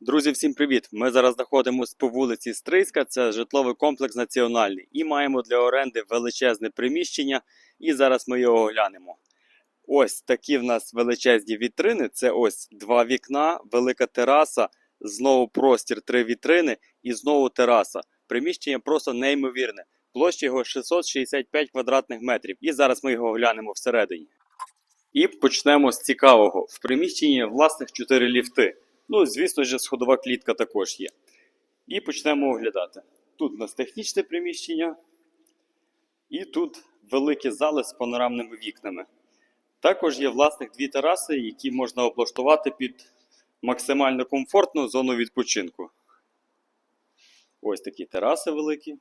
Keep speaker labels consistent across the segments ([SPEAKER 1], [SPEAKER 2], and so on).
[SPEAKER 1] Друзі, всім привіт! Ми зараз знаходимося по вулиці Стрийська, це житловий комплекс національний. І маємо для оренди величезне приміщення, і зараз ми його оглянемо. Ось такі в нас величезні вітрини. Це ось два вікна, велика тераса, знову простір, три вітрини і знову тераса. Приміщення просто неймовірне. Площа його 665 квадратних метрів. І зараз ми його оглянемо всередині. І почнемо з цікавого. В приміщенні власних 4 ліфти. Ну, звісно ж, сходова клітка також є. І почнемо оглядати. Тут у нас технічне приміщення, і тут великі зали з панорамними вікнами. Також є власних дві тераси, які можна облаштувати під максимально комфортну зону відпочинку. Ось такі тераси великі.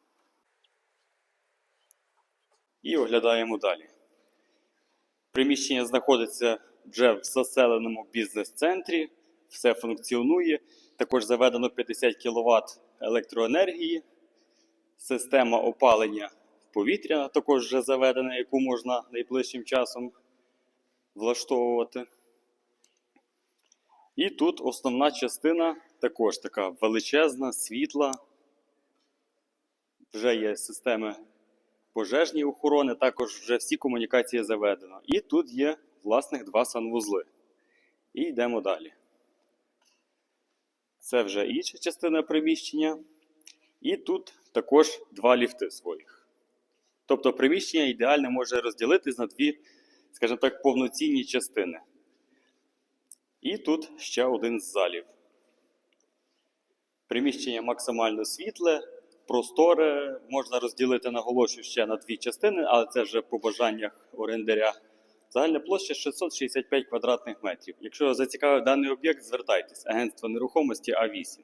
[SPEAKER 1] І оглядаємо далі. Приміщення знаходиться вже в заселеному бізнес-центрі, все функціонує. Також заведено 50 кВт електроенергії. Система опалення повітря також вже заведена, яку можна найближчим часом влаштовувати. І тут основна частина також така величезна, світла. Вже є системи пожежні охорони, також вже всі комунікації заведено. І тут є власних два санвузли. І йдемо далі. Це вже інша частина приміщення. І тут також два ліфти своїх. Тобто приміщення ідеально може розділитись на дві, скажімо так, повноцінні частини. І тут ще один з залів. Приміщення максимально світле, просторе, можна розділити, наголошую, ще на дві частини, але це вже по бажаннях орендаря. Загальна площа 665 квадратних метрів. Якщо зацікавив даний об'єкт, звертайтесь. Агентство нерухомості А8.